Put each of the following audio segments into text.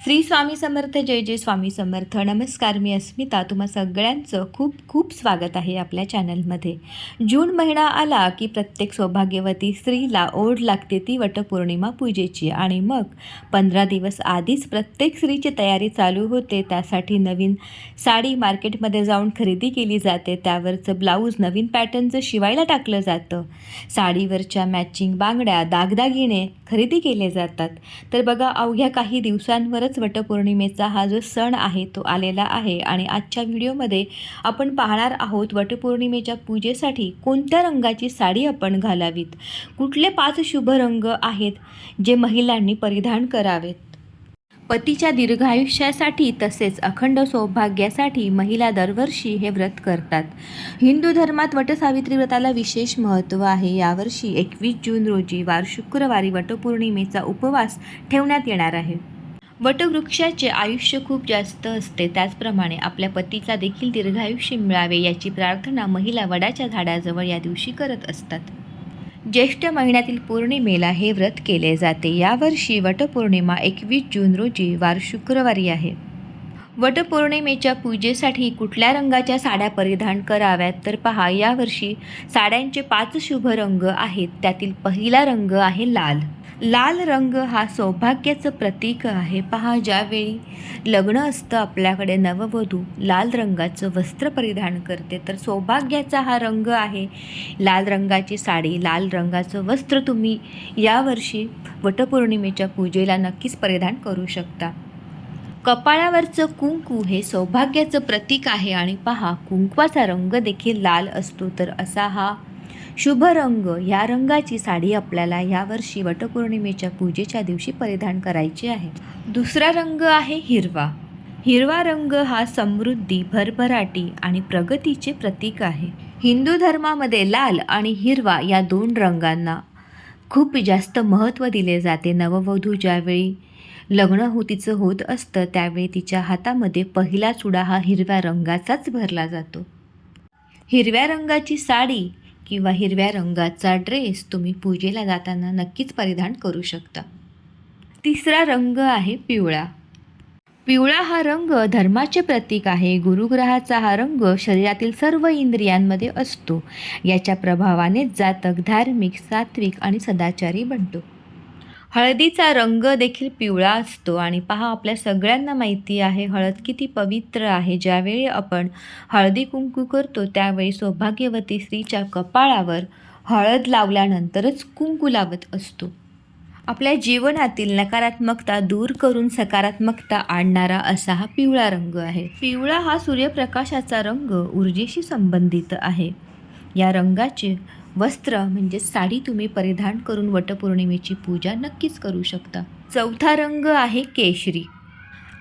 श्री स्वामी समर्थ जय जय स्वामी समर्थ. नमस्कार मी अस्मिता. तुम्हा सगळ्यांचं खूप खूप स्वागत आहे आपल्या चॅनलमध्ये. जून महिना आला की प्रत्येक सौभाग्यवती स्त्रीला ओढ लागते ती वटपौर्णिमा पूजेची. आणि मग पंधरा दिवस आधीच प्रत्येक स्त्रीची तयारी चालू होते. त्यासाठी नवीन साडी मार्केटमध्ये जाऊन खरेदी केली जाते. त्यावरचं ब्लाऊज नवीन पॅटर्नचं शिवायला टाकलं जातं. साडीवरच्या मॅचिंग बांगड्या दागदागिने खरेदी केले जातात. तर बघा अवघ्या काही दिवसांवर दिवसांवरच वटपौर्णिमेचा हा जो सण आहे तो आलेला आहे आणि आजच्या व्हिडिओमध्ये आपण पाहणार आहोत वटपौर्णिमेच्या पूजेसाठी कोणत्या रंगाची साडी आपण घालावीत? कुठले पाच शुभ रंग आहेत जे महिलांनी परिधान करावेत? पतीच्या दीर्घायुष्यासाठी तसेच अखंड सौभाग्यासाठी महिला दरवर्षी हे व्रत करतात. हिंदू धर्मात वटसावित्री व्रताला विशेष महत्त्व आहे. यावर्षी एकवीस जून रोजी वार शुक्रवारी वटपौर्णिमेचा उपवास ठेवण्यात येणार आहे. वटवृक्षाचे आयुष्य खूप जास्त असते. त्याचप्रमाणे आपल्या पतीचा देखील दीर्घायुष्य मिळावे याची प्रार्थना महिला वडाच्या झाडाजवळ या दिवशी करत असतात. ज्येष्ठ महिन्यातील पौर्णिमेला हे व्रत केले जाते. यावर्षी वटपौर्णिमा एकवीस जून रोजी वार शुक्रवारी आहे. वटपौर्णिमेच्या पूजेसाठी कुठल्या रंगाच्या साड्या परिधान कराव्यात? तर पहा यावर्षी साड्यांचे पाच शुभ रंग आहेत. त्यातील पहिला रंग आहे लाल. लाल रंग हा सौभाग्याचं प्रतीक आहे. पहा ज्यावेळी लग्न असतं आपल्याकडे नववधू लाल रंगाचं वस्त्र परिधान करते तर सौभाग्याचा हा रंग आहे. लाल रंगाची साडी लाल रंगाचं वस्त्र तुम्ही यावर्षी वटपौर्णिमेच्या पूजेला नक्कीच परिधान करू शकता. कपाळावरचं कुंकू हे सौभाग्याचं प्रतीक आहे. आणि पहा कुंकवाचा रंग देखील लाल असतो तर असा हा शुभ रंग ह्या रंगाची साडी आपल्याला यावर्षी वटपौर्णिमेच्या पूजेच्या दिवशी परिधान करायची आहे. दुसरा रंग आहे हिरवा. हिरवा रंग हा समृद्धी भरभराटी आणि प्रगतीचे प्रतीक आहे. हिंदू धर्मामध्ये लाल आणि हिरवा या दोन रंगांना खूप जास्त महत्त्व दिले जाते. नववधू ज्यावेळी लग्न हो तिचं होत असतं त्यावेळी तिच्या हातामध्ये पहिला चुडा हा हिरव्या रंगाचाच भरला जातो. हिरव्या रंगाची साडी किंवा हिरव्या रंगाचा ड्रेस तुम्ही पूजेला जाताना नक्कीच परिधान करू शकता. तिसरा रंग आहे पिवळा. पिवळा हा रंग धर्माचे प्रतीक आहे. गुरुग्रहाचा हा रंग शरीरातील सर्व इंद्रियांमध्ये असतो. याच्या प्रभावाने जातक धार्मिक सात्विक आणि सदाचारी बनतो. हळदीचा रंग देखील पिवळा असतो आणि पहा आपल्या सगळ्यांना माहिती आहे हळद किती पवित्र आहे. ज्यावेळी आपण हळदी कुंकू करतो त्यावेळी सौभाग्यवती स्त्रीच्या कपाळावर हळद लावल्यानंतरच कुंकू लावत असतो. आपल्या जीवनातील नकारात्मकता दूर करून सकारात्मकता आणणारा असा हा पिवळा रंग आहे. पिवळा हा सूर्यप्रकाशाचा रंग ऊर्जेशी संबंधित आहे. या रंगाचे वस्त्र म्हणजे साडी तुम्ही परिधान करून वटपौर्णिमेची पूजा नक्कीच करू शकता. चौथा रंग आहे केशरी.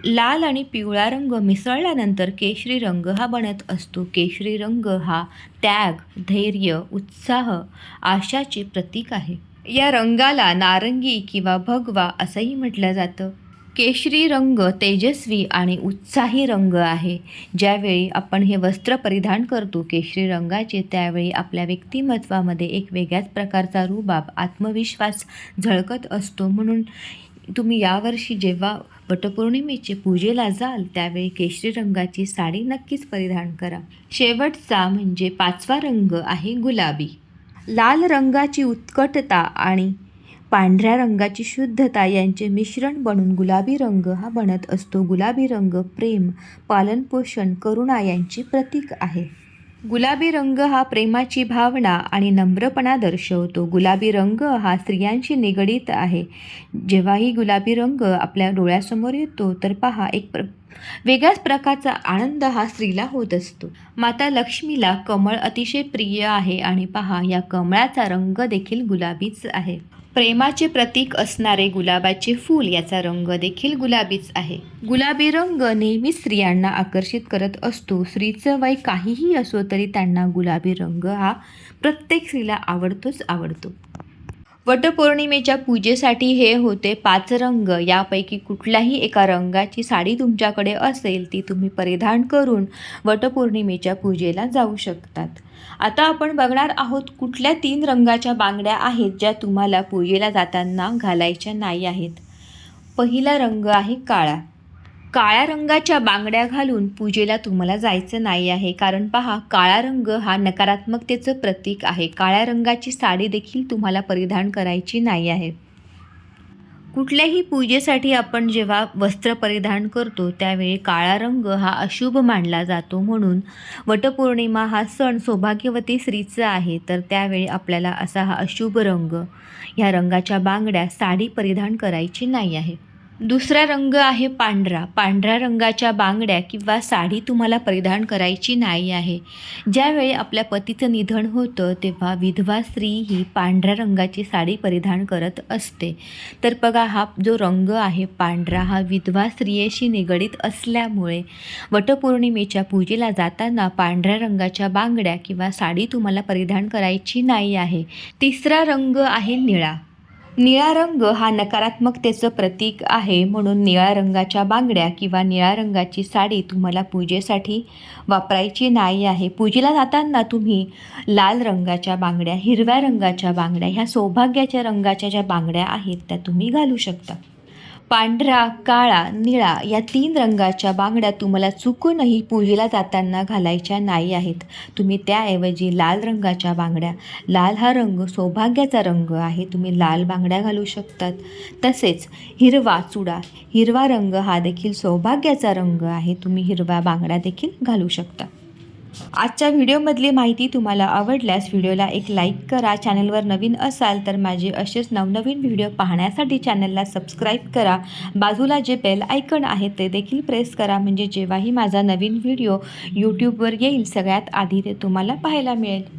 लाल आणि पिवळा रंग मिसळल्यानंतर केशरी रंग हा बनत असतो. केशरी रंग हा त्याग धैर्य उत्साह आशाचे प्रतीक आहे. या रंगाला नारंगी किंवा भगवा असंही म्हटलं जातं. केशरी रंग तेजस्वी आणि उत्साही रंग आहे. ज्यावेळी आपण हे वस्त्र परिधान करतो केशरी रंगाचे त्यावेळी आपल्या व्यक्तिमत्वामध्ये एक वेगळ्याच प्रकारचा रुबाब आत्मविश्वास झळकत असतो. म्हणून तुम्ही यावर्षी जेव्हा वटपौर्णिमेचे पूजेला जाल त्यावेळी केशरी रंगाची साडी नक्कीच परिधान करा. शेवटचा म्हणजे पाचवा रंग आहे गुलाबी. लाल रंगाची उत्कटता आणि पांढऱ्या रंगाची शुद्धता यांचे मिश्रण बनून गुलाबी रंग हा बनत असतो. गुलाबी रंग प्रेम पालनपोषण करुणा यांचे प्रतीक आहे. गुलाबी रंग हा प्रेमाची भावना आणि नम्रपणा दर्शवतो. गुलाबी रंग हा स्त्रियांशी निगडीत आहे. जेव्हाही गुलाबी रंग आपल्या डोळ्यासमोर येतो तर पहा एक प्र वेगळ्याच प्रकारचा आनंद हा स्त्रीला होत असतो. माता लक्ष्मीला कमळ अतिशय प्रिय आहे आणि पहा या कमळाचा रंग देखील गुलाबीच आहे. प्रेमाचे प्रतीक असणारे गुलाबाचे फूल याचा रंग देखील गुलाबीच आहे. गुलाबी रंग नेहमी स्त्रियांना आकर्षित करत असतो. स्त्रीचं वय काहीही असो तरी त्यांना गुलाबी रंग हा प्रत्येक स्त्रीला आवडतोच आवडतो. वटपौर्णिमेच्या पूजेसाठी हे होते पाच रंग. यापैकी कुठल्याही एका रंगाची साडी तुमच्याकडे असेल ती तुम्ही परिधान करून वटपौर्णिमेच्या पूजेला जाऊ शकतात. आता आपण बघणार आहोत कुठल्या तीन रंगाच्या बांगड्या आहेत ज्या तुम्हाला पूजेला जाताना घालायच्या नाही आहेत. पहिला रंग आहे काळा. काळ्या रंगाच्या बांगड्या घालून पूजेला तुम्हाला जायचं नाही आहे. कारण पहा काळा रंग हा नकारात्मकतेचं प्रतीक आहे. काळ्या रंगाची साडी देखील तुम्हाला परिधान करायची नाही आहे. कुठल्याही पूजेसाठी आपण जेव्हा वस्त्र परिधान करतो त्यावेळी काळा रंग हा अशुभ मानला जातो म्हणून वटपौर्णिमा हा सण सौभाग्यवती स्त्रीचा आहे. तर त्यावेळी आपल्याला असा हा अशुभ रंग ह्या रंगाच्या बांगड्या साडी परिधान करायची नाही आहे. दुसरा रंग आहे पांढरा. पांढऱ्या रंगाच्या बांगड्या किंवा साडी तुम्हाला परिधान करायची नाही आहे. ज्यावेळी आपल्या पतीचं निधन होतं तेव्हा विधवा स्त्री ही पांढऱ्या रंगाची साडी परिधान करत असते. तर बघा हा जो रंग आहे पांढरा हा विधवा स्त्रियेशी निगडीत असल्यामुळे वटपौर्णिमेच्या पूजेला जाताना पांढऱ्या रंगाच्या बांगड्या किंवा साडी तुम्हाला परिधान करायची नाही आहे. तिसरा रंग आहे निळा. निळा रंग हा नकारात्मकतेचं प्रतीक आहे म्हणून निळ्या रंगाच्या बांगड्या किंवा निळ्या रंगाची साडी तुम्हाला पूजेसाठी वापरायची नाही आहे. पूजेला जाताना तुम्ही लाल रंगाच्या बांगड्या हिरव्या रंगाच्या बांगड्या ह्या सौभाग्याच्या रंगाच्या ज्या बांगड्या आहेत त्या तुम्ही घालू शकता. पांढरा काळा निळा या तीन रंगाच्या बांगड्या तुम्हाला चुकूनही पूजेला जाताना घालायच्या नाही आहेत. तुम्ही त्याऐवजी लाल रंगाच्या बांगड्या लाल हा रंग सौभाग्याचा रंग आहे तुम्ही लाल बांगड्या घालू शकतात. तसेच हिरवा चुडा हिरवा रंग हा देखील सौभाग्याचा रंग आहे तुम्ही हिरव्या बांगड्या देखील घालू शकता. आजच्या व्हिडिओमधली माहिती तुम्हाला आवडल्यास व्हिडिओला एक लाईक करा. चॅनलवर नवीन असाल तर माझे असेच नवनवीन व्हिडिओ पाहण्यासाठी चॅनलला सबस्क्राईब करा. बाजूला जे बेल आयकन आहे ते देखील प्रेस करा. म्हणजे जेव्हाही माझा नवीन व्हिडिओ यूट्यूबवर येईल सगळ्यात आधी ते तुम्हाला पाहायला मिळेल.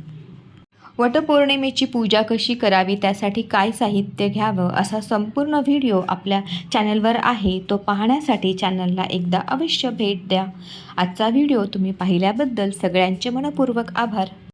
वटपौर्णिमेची पूजा कशी करावी त्यासाठी काय साहित्य घ्यावं असा संपूर्ण व्हिडिओ आपल्या चॅनलवर आहे तो पाहण्यासाठी चॅनलला एकदा अवश्य भेट द्या. आजचा व्हिडिओ तुम्ही पाहिल्याबद्दल सगळ्यांचे मनपूर्वक आभार.